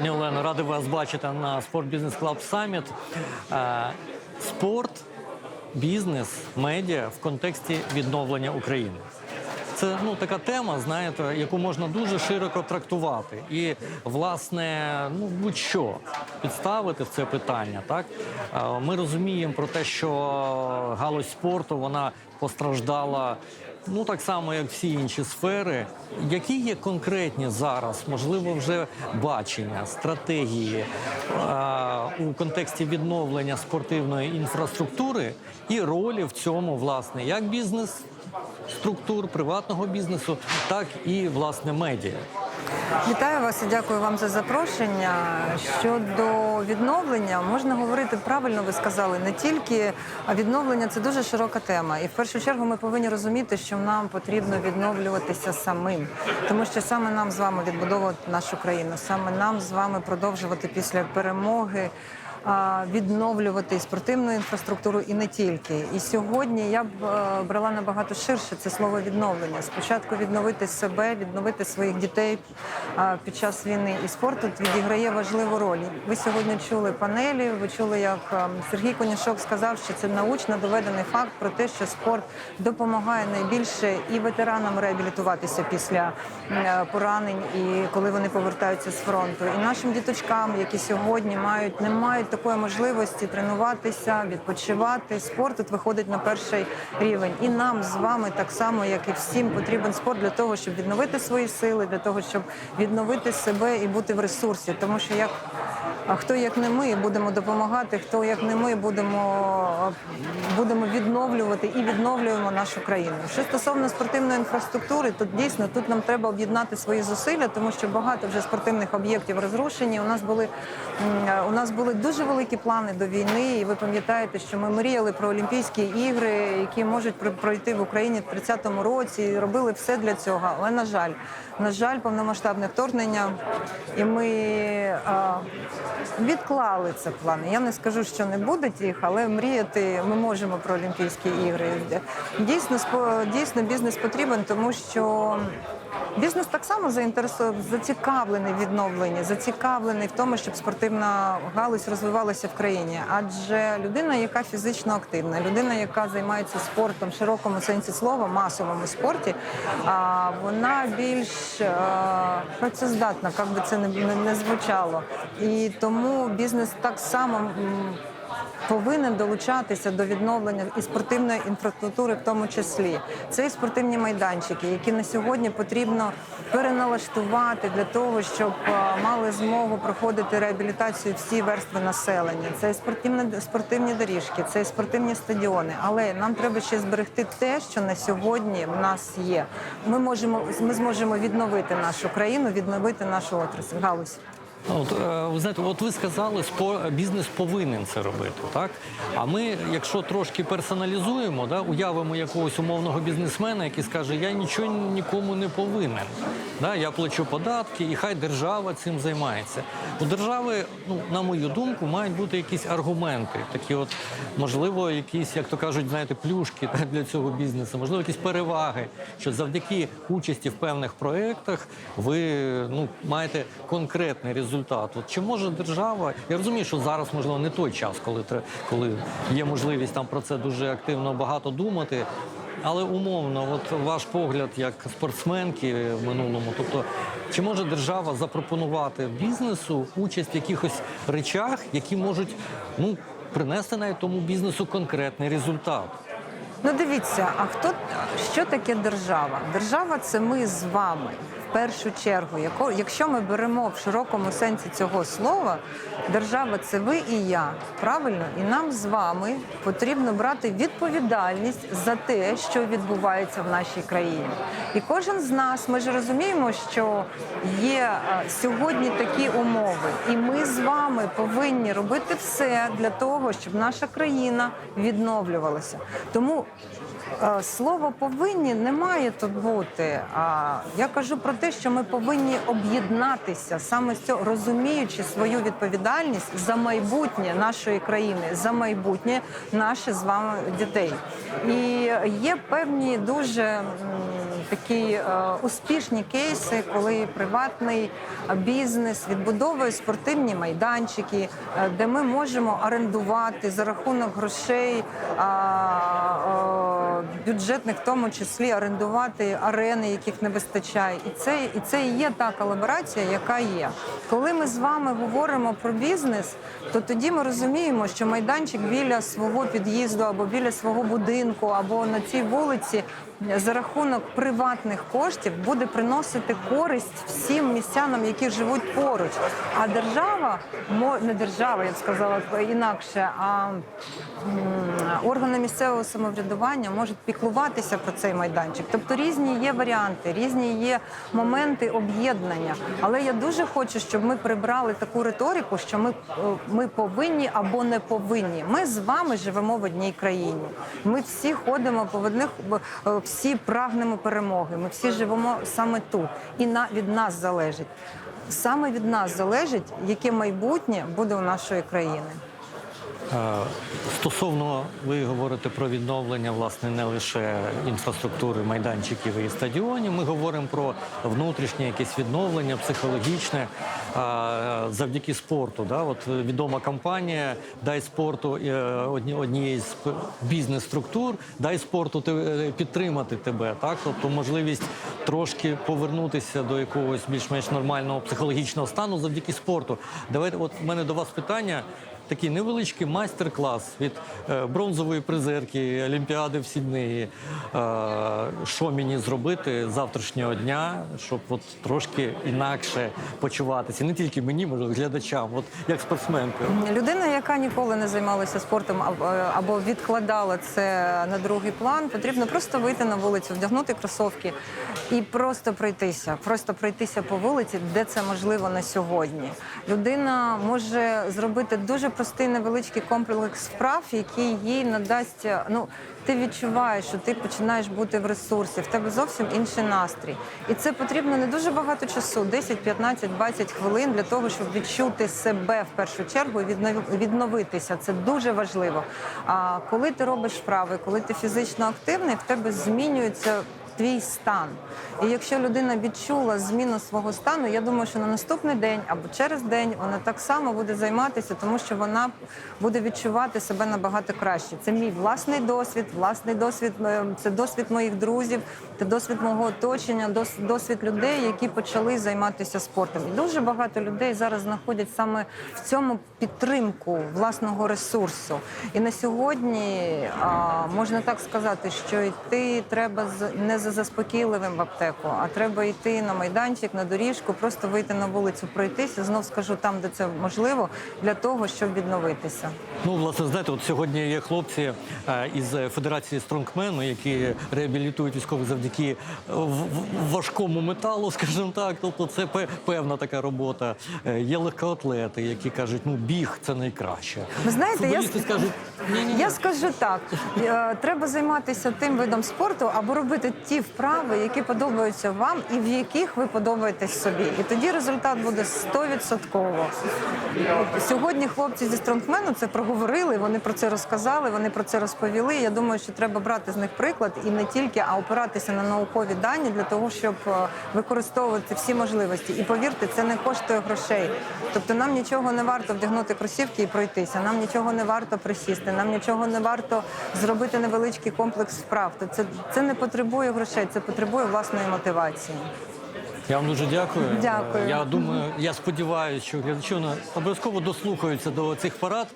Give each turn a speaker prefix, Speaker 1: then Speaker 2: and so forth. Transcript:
Speaker 1: Пані Олено, радий вас бачити на Спорт Бізнес Клаб Саміт. Е, Спорт, бізнес, медіа в контексті відновлення України. Це ну така тема, знаєте, яку можна дуже широко трактувати, і власне, ну будь-що підставити в це питання. Так Е, ми розуміємо про те, що галузь спорту вона постраждала. Ну так само, як всі інші сфери. Які є конкретні зараз, можливо, вже бачення, стратегії е, у контексті відновлення спортивної інфраструктури і ролі в цьому, власне, як бізнес структур приватного бізнесу, так і власне медіа.
Speaker 2: Вітаю вас і дякую вам за запрошення. Щодо відновлення, можна говорити правильно, ви сказали, не тільки а відновлення це дуже широка тема. І в першу чергу ми повинні розуміти, що нам потрібно відновлюватися самим, тому що саме нам з вами відбудовувати нашу країну, саме нам з вами продовжувати після перемоги. Відновлювати спортивну інфраструктуру і не тільки. І сьогодні я б е, брала набагато ширше це слово відновлення. Спочатку відновити себе, відновити своїх дітей під час війни. І спорт тут відіграє важливу роль. Ви сьогодні чули панелі. Ви чули, як е, Сергій Конішок сказав, що це научно доведений факт про те, що спорт допомагає найбільше і ветеранам реабілітуватися після е, поранень, і коли вони повертаються з фронту, і нашим діточкам, які сьогодні мають не мають такої можливості тренуватися, відпочивати. Спорт тут виходить на перший рівень. І нам з вами так само, як і всім, потрібен спорт для того, щоб відновити свої сили, для того, щоб відновити себе і бути в ресурсі. Тому що як хто як не ми будемо допомагати, хто як не ми будемо, будемо відновлювати і відновлюємо нашу країну. Що стосовно спортивної інфраструктури, то дійсно тут нам треба об'єднати свої зусилля, тому що багато вже спортивних об'єктів розрушені. У нас були у нас були дуже великі плани до війни, і ви пам'ятаєте, що ми мріяли про Олімпійські ігри, які можуть про- пройти в Україні в 30-му році. і Робили все для цього. Але на жаль, на жаль, повномасштабне вторгнення, і ми відклали це плани. Я не скажу, що не будуть їх, але мріяти ми можемо про Олімпійські ігри. Дійсно, дійсно бізнес потрібен, тому що. Бізнес так само заінтересов... зацікавлений відновленні, зацікавлений в тому, щоб спортивна галузь розвивалася в країні. Адже людина, яка фізично активна, людина, яка займається спортом в широкому сенсі слова, масовому спорті, вона більш а, працездатна, як би це не звучало. І тому бізнес так само. Повинен долучатися до відновлення і спортивної інфраструктури, в тому числі. Це і спортивні майданчики, які на сьогодні потрібно переналаштувати для того, щоб мали змогу проходити реабілітацію всі верстви населення. Це і спортивні, спортивні доріжки, це і спортивні стадіони. Але нам треба ще зберегти те, що на сьогодні в нас є. Ми можемо ми зможемо відновити нашу країну, відновити нашу отрасль, галузь.
Speaker 1: От е, ви знаєте, от ви сказали, бізнес повинен це робити, так? А ми, якщо трошки персоналізуємо, да, уявимо якогось умовного бізнесмена, який скаже, я нічого нікому не повинен. Да, я плачу податки, і хай держава цим займається. У держави, ну на мою думку, мають бути якісь аргументи, такі, от можливо, якісь, як то кажуть, знаєте, плюшки да, для цього бізнесу, можливо, якісь переваги, що завдяки участі в певних проєктах ви ну маєте конкретний результат. От чи може держава? Я розумію, що зараз можливо не той час, коли коли є можливість там про це дуже активно багато думати. Але умовно, от ваш погляд як спортсменки в минулому, тобто, чи може держава запропонувати бізнесу участь в якихось речах, які можуть ну принести навіть тому бізнесу конкретний результат?
Speaker 2: Ну дивіться, а хто що таке держава? Держава це ми з вами. Першу чергу, якщо ми беремо в широкому сенсі цього слова, держава це ви і я. Правильно? І нам з вами потрібно брати відповідальність за те, що відбувається в нашій країні. І кожен з нас, ми ж розуміємо, що є е, сьогодні такі умови, і ми з вами повинні робити все для того, щоб наша країна відновлювалася. Тому Слово повинні не має тут бути. А я кажу про те, що ми повинні об'єднатися саме з цього, розуміючи свою відповідальність за майбутнє нашої країни, за майбутнє наших з вами дітей. І є певні дуже такі е, успішні кейси, коли приватний е, бізнес відбудовує спортивні майданчики, е, де ми можемо орендувати за рахунок грошей е, бюджетних, в тому числі орендувати арени, яких не вистачає. І це, і це і є та колаборація, яка є. Коли ми з вами говоримо про бізнес, то тоді ми розуміємо, що майданчик біля свого під'їзду або біля свого будинку, або на цій вулиці за рахунок приватних коштів буде приносити користь всім містянам, які живуть поруч. А держава не держава, я б сказала інакше, а органи місцевого самоврядування можуть піклуватися про цей майданчик. Тобто різні є варіанти, різні є моменти об'єднання. Але я дуже хочу, щоб ми прибрали таку риторику, що ми, е, ми повинні або не повинні. Ми з вами живемо в одній країні. Ми всі ходимо по одних, е, всі прагнемо перемоги. Ми всі живемо саме тут, і на від нас залежить. Саме від нас залежить, яке майбутнє буде у нашої країни.
Speaker 1: Стосовно ви говорите про відновлення власне не лише інфраструктури майданчиків і стадіонів. Ми говоримо про внутрішнє якесь відновлення, психологічне завдяки спорту. Да? От е, відома кампанія Дай спорту е, одні- однієї з бізнес-структур, дай спорту те- е, підтримати тебе. Так, тобто можливість трошки повернутися до якогось більш-менш нормального психологічного стану завдяки спорту. Давайте, от в мене до вас питання такий невеличкий майстер-клас від е, бронзової призерки Олімпіади в Сіднеї. Е, що мені зробити завтрашнього дня, щоб от трошки інакше почуватися. Не тільки мені, можливо, глядачам, от як спортсменка.
Speaker 2: Людина, яка ніколи не займалася спортом або- або відкладала це на другий план, потрібно просто вийти на вулицю, вдягнути кросовки і просто пройтися. Просто пройтися по вулиці, де це можливо на сьогодні. Людина може зробити дуже простий невеличкий комплекс вправ, який їй надасть. Ну, ти відчуваєш, що ти починаєш бути в ресурсі, в тебе зовсім інший настрій. І це потрібно не дуже багато часу 10, 15, 20 хвилин для того, щоб відчути себе в першу чергу і віднов- відновитися. Це дуже важливо. А коли ти робиш вправи, коли ти фізично активний, в тебе змінюється. Твій стан, і якщо людина відчула зміну свого стану, я думаю, що на наступний день або через день вона так само буде займатися, тому що вона буде відчувати себе набагато краще. Це мій власний досвід, власний досвід, е, це досвід моїх друзів, це досвід мого оточення, дос- досвід людей, які почали займатися спортом. І дуже багато людей зараз знаходять саме в цьому підтримку власного ресурсу. І на сьогодні можна так сказати, що йти треба не за заспокійливим в аптеку, а треба йти на майданчик, на доріжку, просто вийти на вулицю, пройтися. Знов скажу там, де це можливо, для того, щоб відновитися.
Speaker 1: Ну, власне, знаєте, от сьогодні є хлопці е, із Федерації Стронгмену, які реабілітують військових завдяки е, важкому металу, скажімо так. Тобто, це певна така робота. Е, Є легкоатлети, які кажуть, ну біг це найкраще.
Speaker 2: Ви знаєте, я
Speaker 1: Футболісти скажуть, ні, ні,
Speaker 2: Я скажу так: треба займатися тим видом спорту або робити ті вправи, які подобаються вам, і в яких ви подобаєтесь собі. І тоді результат буде 100%. Сьогодні хлопці зі стронгмену це проговорили. Вони про це розказали, вони про це розповіли. Я думаю, що треба брати з них приклад і не тільки, а опиратися на наукові дані для того, щоб е, використовувати всі можливості. І повірте, це не коштує грошей. Тобто нам нічого не варто вдягнути кросівки і пройтися. Нам нічого не варто присісти. Нам нічого не варто зробити невеличкий комплекс вправ. Це, це не потребує грошей, це потребує власної мотивації.
Speaker 1: Я вам дуже дякую.
Speaker 2: Дякую.
Speaker 1: Я думаю, я сподіваюся, що глядачі ну, обов'язково дослухаються до цих порад.